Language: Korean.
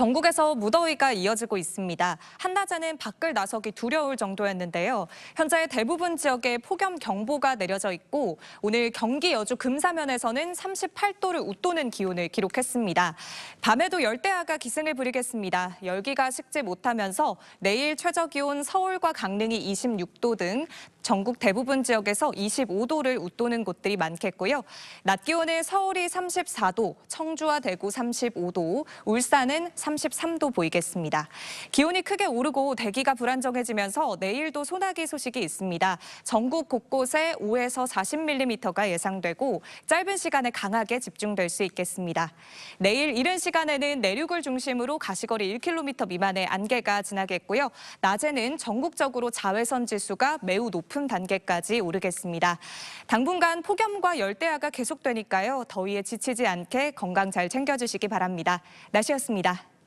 전국에서 무더위가 이어지고 있습니다. 한낮에는 밖을 나서기 두려울 정도였는데요. 현재 대부분 지역에 폭염 경보가 내려져 있고 오늘 경기 여주 금사면에서는 38도를 웃도는 기온을 기록했습니다. 밤에도 열대야가 기승을 부리겠습니다. 열기가 식지 못하면서 내일 최저 기온 서울과 강릉이 26도 등 전국 대부분 지역에서 25도를 웃도는 곳들이 많겠고요. 낮 기온은 서울이 34도, 청주와 대구 35도, 울산은 33도 보이겠습니다. 기온이 크게 오르고 대기가 불안정해지면서 내일도 소나기 소식이 있습니다. 전국 곳곳에 5에서 40mm가 예상되고 짧은 시간에 강하게 집중될 수 있겠습니다. 내일 이른 시간에는 내륙을 중심으로 가시거리 1km 미만의 안개가 지나겠고요. 낮에는 전국적으로 자외선 지수가 매우 높은 단계까지 오르겠습니다. 당분간 폭염과 열대야가 계속되니까요. 더위에 지치지 않게 건강 잘 챙겨주시기 바랍니다. 날씨였습니다.